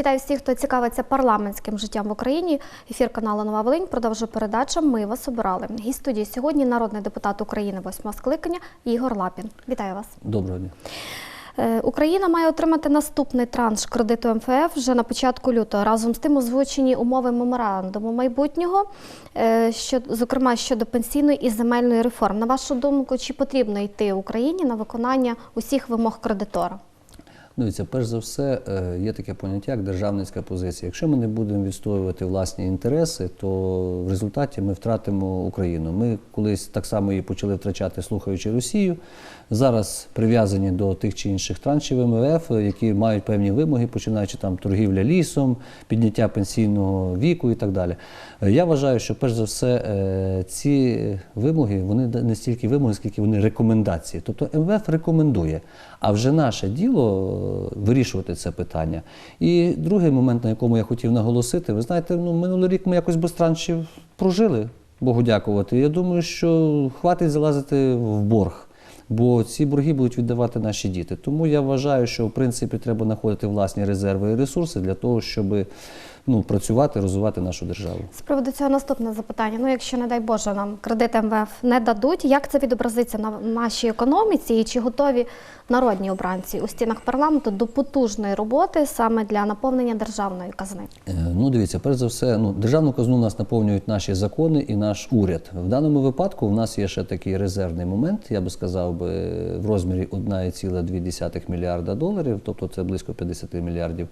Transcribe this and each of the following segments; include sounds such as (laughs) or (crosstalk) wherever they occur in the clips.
Вітаю всіх, хто цікавиться парламентським життям в Україні. Ефір каналу Нова Волинь продовжує передача Ми вас обирали. Гість студії сьогодні народний депутат України восьмого скликання Ігор Лапін. Вітаю вас. Доброго дня. Е, Україна має отримати наступний транш кредиту МФФ вже на початку лютого. Разом з тим озвучені умови меморандуму майбутнього, е, що, зокрема щодо пенсійної і земельної реформ. На вашу думку, чи потрібно йти Україні на виконання усіх вимог кредитора? Дивіться, перш за все, е, є таке поняття як державницька позиція. Якщо ми не будемо відстоювати власні інтереси, то в результаті ми втратимо Україну. Ми колись так само її почали втрачати, слухаючи Росію. Зараз прив'язані до тих чи інших траншів МВФ, які мають певні вимоги, починаючи там торгівля лісом, підняття пенсійного віку і так далі. Е, Я вважаю, що перш за все е, ці вимоги вони не стільки вимоги, скільки вони рекомендації. Тобто МВФ рекомендує. А вже наше діло е, вирішувати це питання. І другий момент, на якому я хотів наголосити, ви знаєте, ну минулий рік ми якось без траншів прожили, Богу дякувати. Я думаю, що хватить залазити в борг. Бо ці борги будуть віддавати наші діти. Тому я вважаю, що в принципі треба знаходити власні резерви і ресурси для того, щоб ну, працювати, розвивати нашу державу. З приводу цього наступне запитання. Ну, якщо, не дай Боже, нам кредит МВФ не дадуть, як це відобразиться на нашій економіці і чи готові народні обранці у стінах парламенту до потужної роботи саме для наповнення державної казни? Е, Ну, дивіться, перш за все, ну, державну казну нас наповнюють наші закони і наш уряд. В даному випадку в нас є ще такий резервний момент, я би сказав би, в розмірі 1,2 мільярда доларів, тобто це близько 50 мільярдів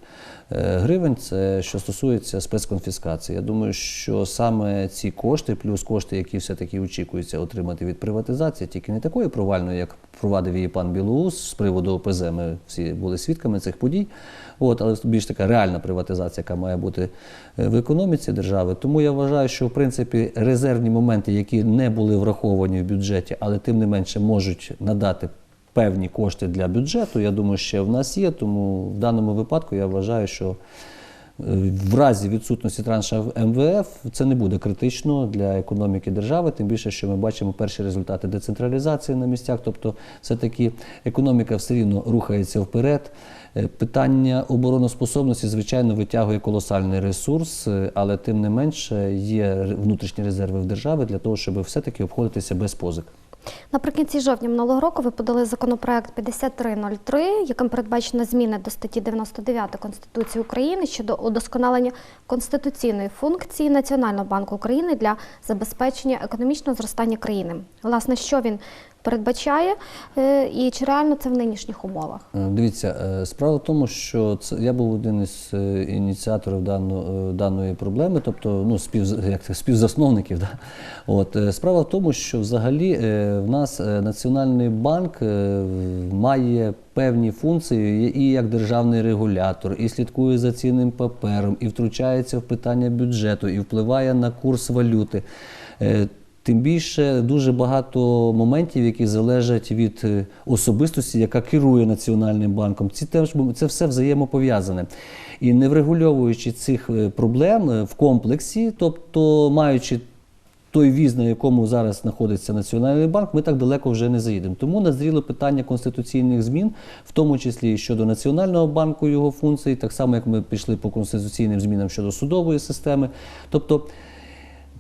е, гривень. Це що стосується спецконфіскації. Я думаю, що саме ці кошти, плюс кошти, які все-таки очікується отримати від приватизації, тільки не такої провальної, як провадив її пан Білоус з приводу ОПЗ. Ми всі були свідками цих подій. От, але більш така реальна приватизація, яка має бути е, в економіці держави. Тому я вважаю, що в принципі резервні моменти, які не були враховані в бюджеті, але тим не менше можуть надати певні кошти для бюджету. Я думаю, ще в нас є. Тому в даному випадку я вважаю, що в разі відсутності транша в МВФ це не буде критично для економіки держави, тим більше, що ми бачимо перші результати децентралізації на місцях. Тобто, все-таки економіка все рівно рухається вперед. Е, Питання обороноспособності, звичайно, витягує колосальний ресурс, е, але тим не менше є внутрішні резерви в державі для того, щоб все-таки обходитися без позик. Наприкінці жовтня минулого року ви подали законопроект 5303, яким передбачено зміни до статті 99 Конституції України щодо удосконалення конституційної функції Національного банку України для забезпечення економічного зростання країни. Власне, що він передбачає е, і чи реально це в нинішніх умовах? Е, Дивіться, е, справа в тому, що це я був один із ініціаторів дану, даної проблеми, тобто ну, спів, як співзасновників. (laughs) Да? От, справа в тому, що взагалі в нас Національний банк має певні функції і як державний регулятор, і слідкує за цінним папером, і втручається в питання бюджету, і впливає на курс валюти. Тим більше дуже багато моментів, які залежать від е, особистості, яка керує Національним банком. Ці теж це все взаємопов'язане. І не врегульовуючи цих е, проблем е, в комплексі, тобто маючи той віз, на якому зараз знаходиться Національний банк, ми так далеко вже не заїдемо. Тому назріло питання конституційних змін, в тому числі щодо Національного банку, його функцій, так само як ми пішли по конституційним змінам щодо судової системи. Тобто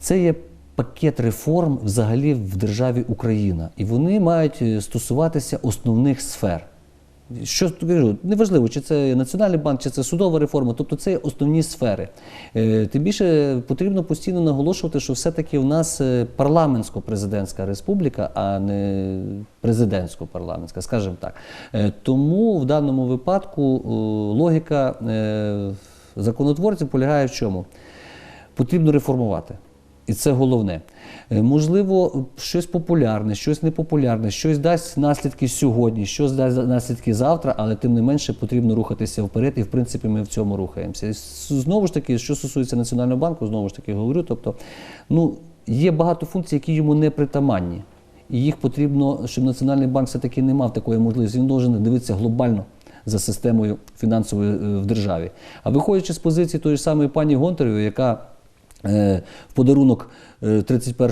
це є пакет реформ взагалі в державі Україна, і вони мають е, стосуватися основних сфер. Що кажу, неважливо, чи це Національний банк, чи це судова реформа, тобто це є основні сфери. Е, Тим більше потрібно постійно наголошувати, що все-таки в нас е, парламентсько-президентська республіка, а не президентсько-парламентська, скажімо так. Тому в даному випадку логіка законотворців полягає в чому? Потрібно реформувати. І це головне. Е, Можливо, щось популярне, щось непопулярне, щось дасть наслідки сьогодні, щось дасть наслідки завтра, але тим не менше потрібно рухатися вперед, і в принципі ми в цьому рухаємося. І знову ж таки, що стосується Національного банку, знову ж таки говорю, тобто, ну, є багато функцій, які йому не притаманні. І їх потрібно, щоб Національний банк все-таки не мав такої можливості. Він должен дивитися глобально за системою фінансовою е, в державі. А виходячи з позиції тої ж самої пані Гонтаревої, яка В подарунок е, 31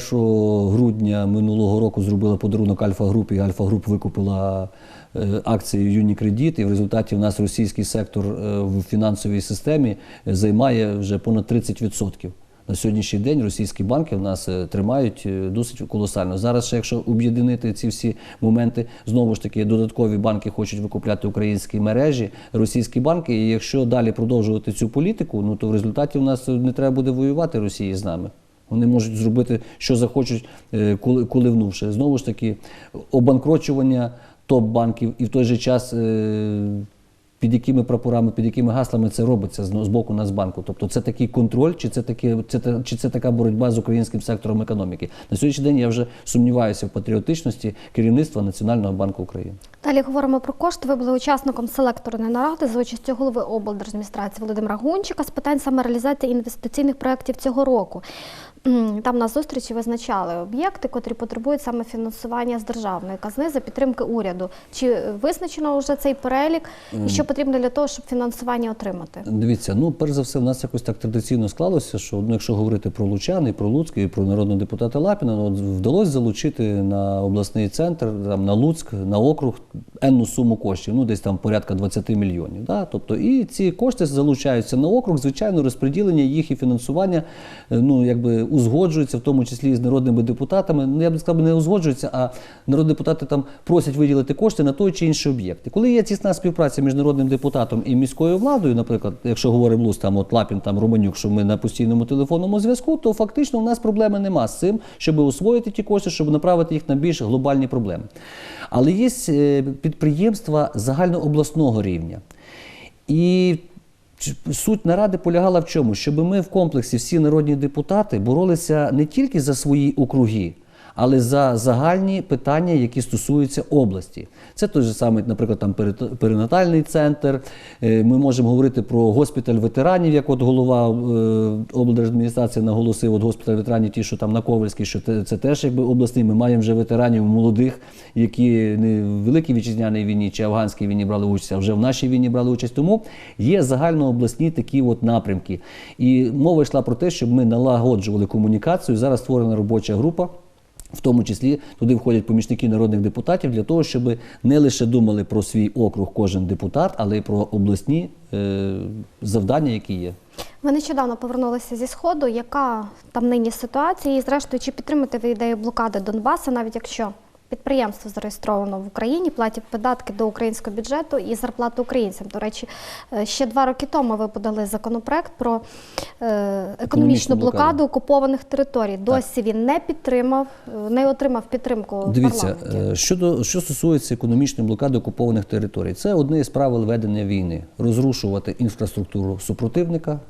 грудня минулого року зробила подарунок Альфа-групі, і Альфа-груп викупила е, акції Юнікредит, і в результаті в нас російський сектор е, в фінансовій системі е, займає вже понад 30%. На сьогоднішній день російські банки в нас е, тримають е, досить колосально. Зараз, ще якщо об'єднати ці всі моменти, знову ж таки додаткові банки хочуть викупляти українські мережі, російські банки. І якщо далі продовжувати цю політику, ну то в результаті в нас не треба буде воювати Росії з нами. Вони можуть зробити, що захочуть, е, коли, коливнувши. Знову ж таки, обанкрочування топ-банків і в той же час. Під якими прапорами, під якими гаслами це робиться з боку Нацбанку? Тобто це такий контроль, чи це таке, це чи це така боротьба з українським сектором економіки? На сьогоднішній день я вже сумніваюся в патріотичності керівництва Національного банку України. Далі говоримо про кошти. Ви були учасником селекторної наради за участю голови облдержадміністрації Володимира Гунчика з питань саме реалізації інвестиційних проєктів цього року. Там на зустрічі визначали об'єкти, котрі потребують саме фінансування з державної казни за підтримки уряду. Чи визначено вже цей перелік, і що потрібно для того, щоб фінансування отримати? Дивіться, ну перш за все, в нас якось так традиційно склалося, що ну, якщо говорити про Лучани, про Луцьк і про народного депутата Лапіна, ну, от вдалося залучити на обласний центр, там, на Луцьк, на округ енну суму коштів, ну десь там порядка 20 мільйонів. Да? Тобто, і ці кошти залучаються на округ, звичайно, розподілення їх і фінансування е, ну, якби узгоджується, в тому числі і з народними депутатами. Ну, я б сказав, не узгоджується, а народні депутати там просять виділити кошти на той чи інший об'єкт. І коли є тісна співпраця між народним депутатом і міською владою, наприклад, якщо говоримо Луз, там от Лапін, там Романюк, що ми на постійному телефонному зв'язку, то фактично у нас проблеми нема з цим, щоб освоїти ті кошти, щоб направити їх на більш глобальні проблеми. Але є е, підприємства загальнообласного рівня. І суть наради полягала в чому? Щоб ми в комплексі всі народні депутати боролися не тільки за свої округи, але за загальні питання, які стосуються області. Це той же самий, наприклад, там перинатальний центр. Е, Ми можемо говорити про госпіталь ветеранів, як от голова е, облдержадміністрації наголосив, от госпіталь ветеранів, ті, що там на Ковальській, що це теж якби обласний. Ми маємо вже ветеранів молодих, які не в Великій вітчизняній війні чи афганській війні брали участь, а вже в нашій війні брали участь. Тому є загальнообласні такі от напрямки. І мова йшла про те, щоб ми налагоджували комунікацію. Зараз створена робоча група. В тому числі туди входять помічники народних депутатів для того, щоб не лише думали про свій округ кожен депутат, але й про обласні е, завдання, які є. Ви нещодавно повернулися зі сходу. Яка там нині ситуація? І зрештою, чи підтримуєте ви ідею блокади Донбаса, навіть якщо підприємство зареєстровано в Україні, платять податки до українського бюджету і зарплату українцям? До речі, е, ще два роки тому ви подали законопроект про е, економічну блокаду. блокаду. окупованих територій. Досі він не підтримав, е, не отримав підтримку Дивіться, щодо що стосується економічної блокади окупованих територій, це одне із правил ведення війни: розрушувати інфраструктуру супротивника,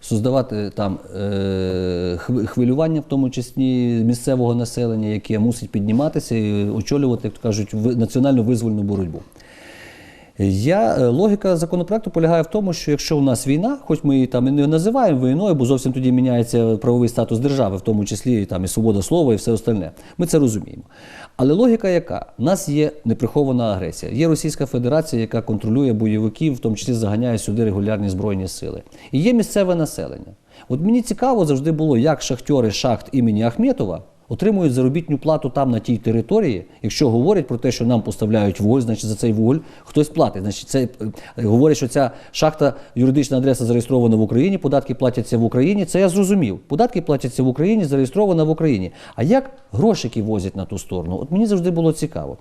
создавати там е, хвилювання, в тому числі місцевого населення, яке мусить підніматися і очолювати, як то кажуть, національну визвольну боротьбу. Я, е, логіка законопроекту полягає в тому, що якщо у нас війна, хоч ми її там і не називаємо війною, бо зовсім тоді міняється правовий статус держави, в тому числі там, і свобода слова, і все остальне. Ми це розуміємо. Але логіка яка? У нас є неприхована агресія. Є Російська Федерація, яка контролює бойовиків, в тому числі заганяє сюди регулярні збройні сили. І є місцеве населення. От мені цікаво завжди було, як шахтери шахт імені Ахметова отримують заробітну плату там на тій території. Якщо говорять про те, що нам поставляють вуголь, значить за цей вуголь хтось платить. Значить, це е, говорять, що ця шахта, юридична адреса зареєстрована в Україні, податки платяться в Україні. Це я зрозумів. Податки платяться в Україні, зареєстрована в Україні. А як грошики возять на ту сторону? От мені завжди було цікаво.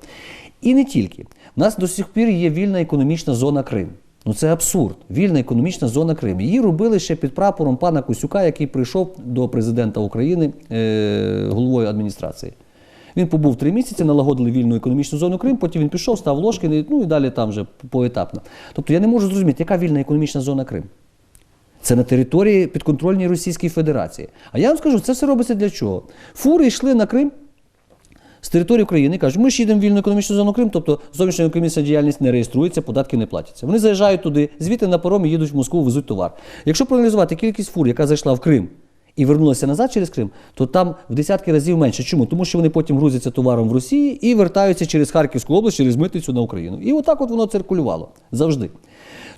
І не тільки. У нас до сих пір є вільна економічна зона Крим. Ну це абсурд. Вільна економічна зона Крим. Її робили ще під прапором пана Косюка, який прийшов до президента України е, головою адміністрації. Він побув три місяці, налагодили вільну економічну зону Крим, потім він пішов, став Ложкин, ну і далі там вже поетапно. Тобто я не можу зрозуміти, яка вільна економічна зона Крим. Це на території підконтрольній Російській Федерації. А я вам скажу, це все робиться для чого? Фури йшли на Крим з території України кажуть, ми ж їдемо в вільну економічну зону Крим, тобто зовнішня економічна діяльність не реєструється, податки не платяться. Вони заїжджають туди, звідти на паромі їдуть в Москву, везуть товар. Якщо проаналізувати кількість фур, яка зайшла в Крим і вернулася назад через Крим, то там в десятки разів менше. Чому? Тому що вони потім грузяться товаром в Росії і вертаються через Харківську область, через митницю на Україну. І отак от воно циркулювало завжди.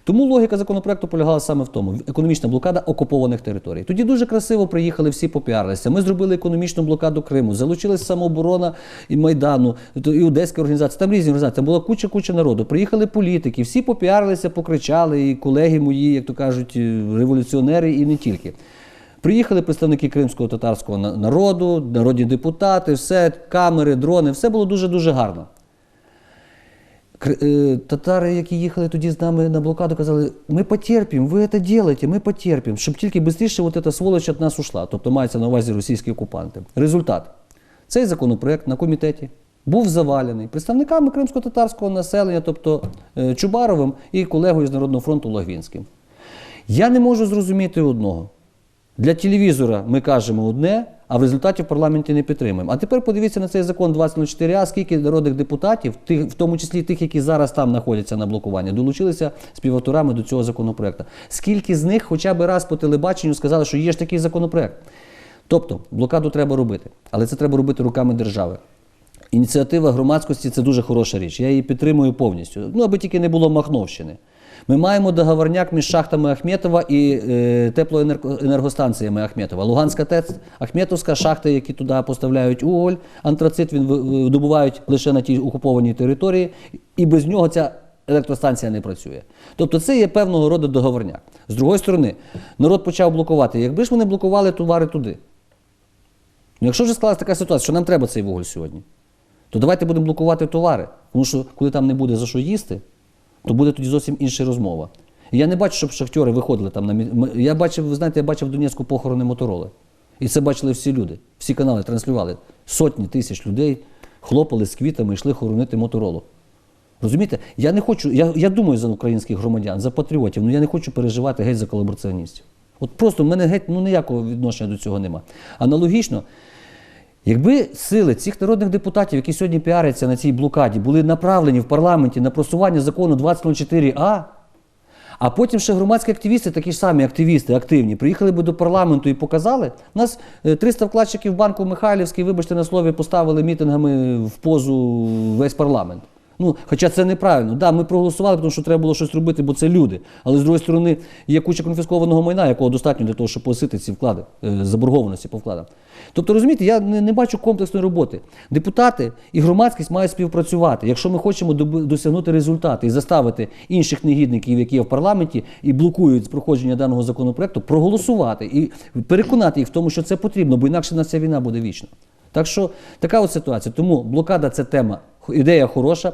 Тому логіка законопроекту полягала саме в тому: економічна блокада окупованих територій. Тоді дуже красиво приїхали всі попіарилися. Ми зробили економічну блокаду Криму, залучилась самооборона і Майдану, і Одеська організація. Там різні організації. Там була куча куча народу. Приїхали політики, всі попіарилися, покричали, і колеги мої, як то кажуть, е, революціонери, і не тільки. Приїхали представники кримського татарського народу, народні депутати, все, камери, дрони, все було дуже-дуже гарно. Е, Татари, які їхали тоді з нами на блокаду, казали: ми потерпимо, ви це робите, ми потерпимо, щоб тільки швидше вот эта сволоч від нас ушла. Тобто мається на увазі російські окупанти. Результат. Цей законопроект на комітеті був завалений представниками кримсько-татарського населення, тобто е, Чубаровим і колегою з Народного фронту Лагвінським. Я не можу зрозуміти одного. Для телевізора ми кажемо одне, а в результаті в парламенті не підтримуємо. А тепер подивіться на цей закон 2004А, скільки народних депутатів, тих, в тому числі тих, які зараз там знаходяться на блокуванні, долучилися співавторами до цього законопроекту. Скільки з них хоча б раз по телебаченню сказали, що є ж такий законопроект. Тобто блокаду треба робити, але це треба робити руками держави. Ініціатива громадськості це дуже хороша річ. Я її підтримую повністю. Ну, аби тільки не було Махновщини. Ми маємо договорняк між шахтами Ахметова і е, теплоенергостанціями Ахметова. Луганська ТЕЦ, Ахметовська шахти, які туди поставляють уголь, антрацит він ви- ви- добувають лише на тій окупованій території, і без нього ця електростанція не працює. Тобто це є певного роду договорняк. З другої сторони, народ почав блокувати. Якби ж вони блокували товари туди. Ну, якщо вже склалася така ситуація, що нам треба цей вуголь сьогодні, то давайте будемо блокувати товари. Тому що коли там не буде за що їсти, то буде тоді зовсім інша розмова. Я не бачу, щоб шахтери виходили там на мі- Я бачив, ви знаєте, я бачив в Донецьку похорони мотороли. І це бачили всі люди. Всі канали транслювали. Сотні тисяч людей хлопали з квітами йшли хоронити моторолу. Розумієте? Я не хочу, я, я думаю за українських громадян, за патріотів, але я не хочу переживати геть за колабораціоністів. От просто в мене геть ну, ніякого відношення до цього нема. Аналогічно, Якби сили цих народних депутатів, які сьогодні піаряться на цій блокаді, були направлені в парламенті на просування закону 2004А, а потім ще громадські активісти, такі ж самі активісти, активні, приїхали би до парламенту і показали. Нас е, 300 вкладчиків банку Михайлівський, вибачте на слові, поставили мітингами в позу весь парламент. Ну, хоча це неправильно. Да, ми проголосували, тому що треба було щось робити, бо це люди. Але з другої сторони, є куча конфіскованого майна, якого достатньо для того, щоб погасити ці вклади, е, заборгованості по вкладам. Тобто, розумієте, я не, не бачу комплексної роботи. Депутати і громадськість мають співпрацювати. Якщо ми хочемо досягнути результати і заставити інших негідників, які є в парламенті і блокують проходження даного законопроекту, проголосувати і переконати їх в тому, що це потрібно, бо інакше на ця війна буде вічна. Так що така от ситуація. Тому блокада це тема, ідея хороша.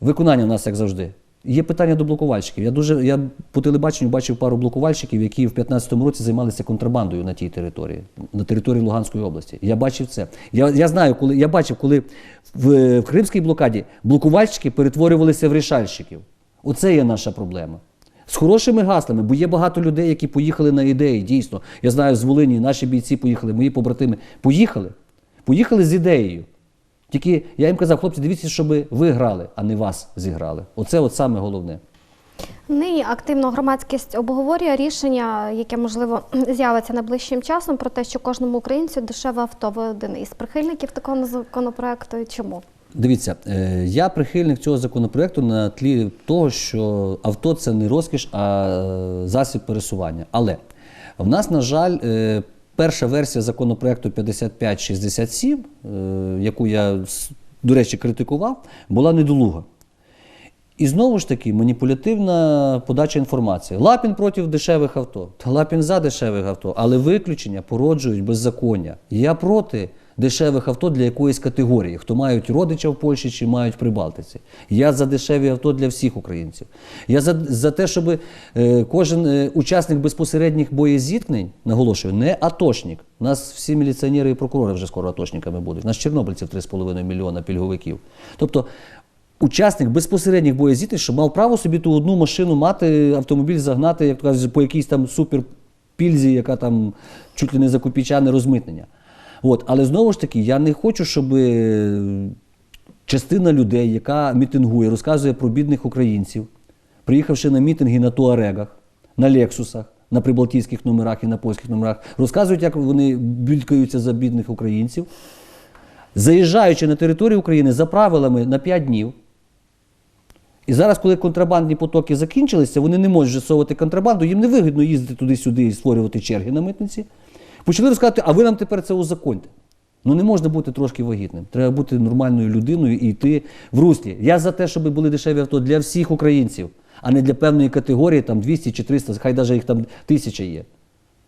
Виконання в нас як завжди. Є питання до блокувальщиків. Я дуже я по телебаченню бачив пару блокувальщиків, які в 2015 році займалися контрабандою на тій території, на території Луганської області. Я бачив це. Я, я знаю, коли я бачив, коли в, в Кримській блокаді блокувальщики перетворювалися в рішальщиків. Оце є наша проблема. З хорошими гаслами, бо є багато людей, які поїхали на ідеї. Дійсно, я знаю, з Волині наші бійці поїхали, мої побратими поїхали. Поїхали з ідеєю. Тільки я їм казав, хлопці, дивіться, щоб ви грали, а не вас зіграли. Оце от саме головне. Нині активно громадськість обговорює рішення, яке можливо (clears throat) з'явиться найближчим часом, про те, що кожному українцю дешеве авто. Ви один із прихильників такого законопроекту. Чому? Дивіться, е, я прихильник цього законопроекту на тлі того, що авто це не розкіш, а е, засіб пересування. Але в нас, на жаль, е, перша версія законопроекту 5567, е, яку я, до речі, критикував, була недолуга. І знову ж таки маніпулятивна подача інформації. Лапін проти дешевих авто. Лапін за дешевих авто, але виключення породжують беззаконня. Я проти дешевих авто для якоїсь категорії, хто мають родича в Польщі чи мають Прибалтиці. Я за дешеві авто для всіх українців. Я за, за те, щоб е, кожен е, учасник безпосередніх боєзіткнень, наголошую, не атошник. У нас всі міліціонери і прокурори вже скоро атошниками будуть. У нас чорнобильців 3,5 мільйона пільговиків. Тобто учасник безпосередніх боєзіткнень, щоб мав право собі ту одну машину мати, автомобіль загнати, як кажуть, по якійсь там суперпільзі, яка там чуть ли не за копійчане розмитнення. От. Але знову ж таки, я не хочу, щоб е, частина людей, яка мітингує, розказує про бідних українців, приїхавши на мітинги на туарегах, на лексусах, на прибалтійських номерах і на польських номерах, розказують, як вони бідкаються за бідних українців, заїжджаючи на територію України за правилами на 5 днів, І зараз, коли контрабандні потоки закінчилися, вони не можуть засовувати контрабанду, їм не вигідно їздити туди-сюди і створювати черги на митниці. Почали розказати, а ви нам тепер це узаконьте. Ну не можна бути трошки вагітним. Треба бути нормальною людиною і йти в руслі. Я за те, щоб були дешеві авто для всіх українців, а не для певної категорії, там 200 чи 300, хай навіть їх там тисяча є.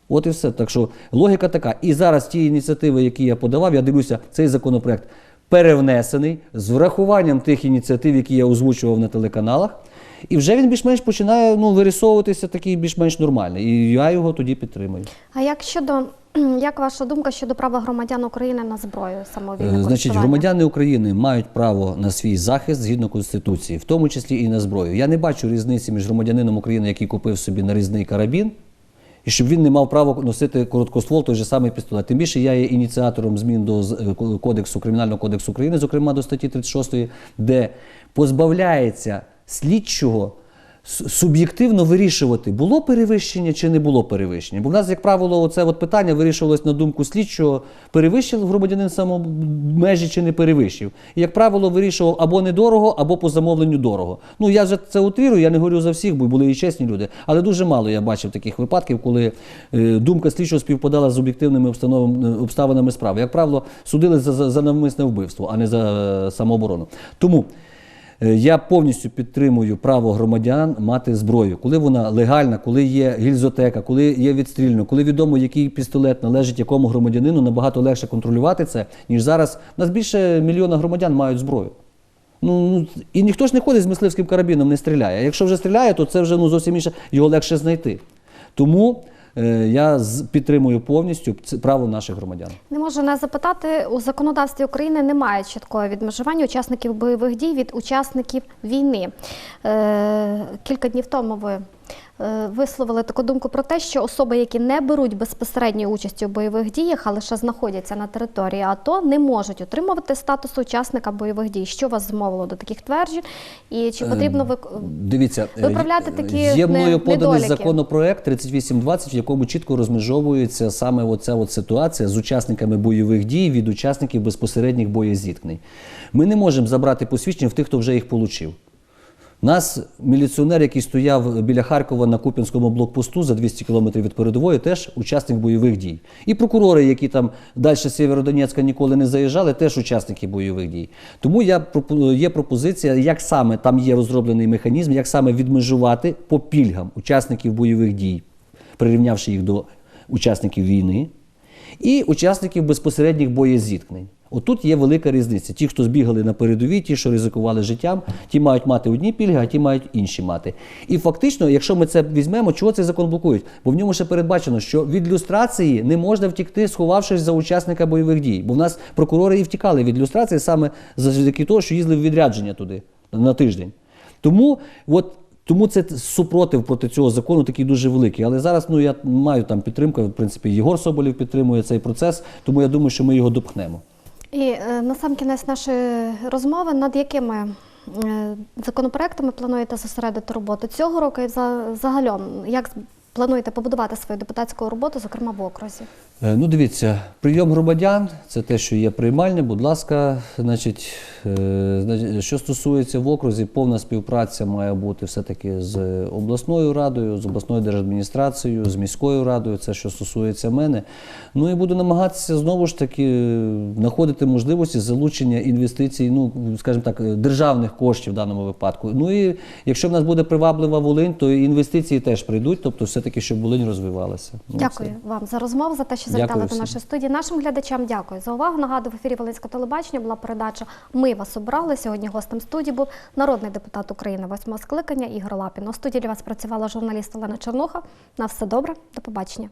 От і все. Так що логіка така. І зараз ті ініціативи, які я подавав, я дивлюся, цей законопроект перевнесений з врахуванням тих ініціатив, які я озвучував на телеканалах. І вже він більш-менш починає ну, вирисовуватися такий більш-менш нормальний. І я його тоді підтримую. А як щодо як ваша думка щодо права громадян України на зброю самовільне Е, Значить, громадяни України мають право на свій захист згідно Конституції, в тому числі і на зброю. Я не бачу різниці між громадянином України, який купив собі нарізний карабін, і щоб він не мав права носити короткоствол, той же самий пістолет. Тим більше я є ініціатором змін до е, кодексу кримінального кодексу України, зокрема до статті 36, де позбавляється слідчого суб'єктивно вирішувати, було перевищення чи не було перевищення. Бо в нас, як правило, оце от питання вирішувалось на думку слідчого, перевищив громадянин само межі чи не перевищив. І, як правило, вирішував або недорого, або по замовленню дорого. Ну я вже це утрирую, я не говорю за всіх, бо були і чесні люди. Але дуже мало я бачив таких випадків, коли е, думка слідчого співпадала з об'єктивними обставинами справи. Як правило, судили за, за, за навмисне вбивство, а не за е, самооборону. Тому. Е, Я повністю підтримую право громадян мати зброю, коли вона легальна, коли є гільзотека, коли є відстрільно, коли відомо, який пістолет належить якому громадянину, набагато легше контролювати це, ніж зараз. У нас більше мільйона громадян мають зброю. Ну, ну, і ніхто ж не ходить з мисливським карабіном, не стріляє. Якщо вже стріляє, то це вже ну, зовсім інше, його легше знайти. Тому я з- підтримую повністю право наших громадян. Не можу не запитати, у законодавстві України немає чіткого відмежування учасників бойових дій від учасників війни. Е, кілька днів тому ви е, висловили таку думку про те, що особи, які не беруть безпосередньої участі у бойових діях, а лише знаходяться на території АТО, не можуть отримувати статусу учасника бойових дій. Що вас змовило до таких тверджень? І чи потрібно ви Дивіться, е, Виправляти такі є мною поданий законопроект 3820, в якому чітко розмежовується саме оця от ситуація з учасниками бойових дій від учасників безпосередніх боєзіткнень. Ми не можемо забрати посвідчення в тих, хто вже їх отримав. Нас міліціонер, який стояв біля Харкова на Куп'янському блокпосту за 200 кілометрів від передової, теж учасник бойових дій. І прокурори, які там далі Сєвєродонецька ніколи не заїжджали, теж учасники бойових дій. Тому я є пропозиція, як саме там є розроблений механізм, як саме відмежувати по пільгам учасників бойових дій, прирівнявши їх до учасників війни і учасників безпосередніх боєзіткнень. Отут є велика різниця. Ті, хто збігали на передовій, ті, що ризикували життям, ті мають мати одні пільги, а ті мають інші мати. І фактично, якщо ми це візьмемо, чого цей закон блокують? Бо в ньому ще передбачено, що від люстрації не можна втікти, сховавшись за учасника бойових дій. Бо в нас прокурори і втікали від люстрації саме завдяки того, що їздили в відрядження туди на тиждень. Тому от. Тому це супротив проти цього закону такий дуже великий. Але зараз ну я маю там підтримку. В принципі, Єгор Соболєв підтримує цей процес, тому я думаю, що ми його допхнемо. І е, на сам кінець нашої розмови, над якими е, законопроектами плануєте зосередити роботу цього року і загалом, як плануєте побудувати свою депутатську роботу, зокрема в окрузі? Е, Ну, дивіться, прийом громадян це те, що є приймальне. Будь ласка, значить, е, що стосується в окрузі, повна співпраця має бути все-таки з обласною радою, з обласною держадміністрацією, з міською радою. Це що стосується мене. Ну і буду намагатися знову ж таки знаходити можливості залучення інвестицій, ну скажімо так, державних коштів в даному випадку. Ну і якщо в нас буде приваблива Волинь, то інвестиції теж прийдуть, тобто все-таки, щоб Волинь розвивалася. Ну, Дякую вам за розмову, за те, що що завітали до нашої студії. Нашим глядачам дякую за увагу. Нагадую, в ефірі Волинського телебачення була передача Ми вас обрали. Сьогодні гостем студії був народний депутат України, восьмого скликання Ігор Лапін. У студії для вас працювала журналіст Олена Чернуха. На все добре, до побачення.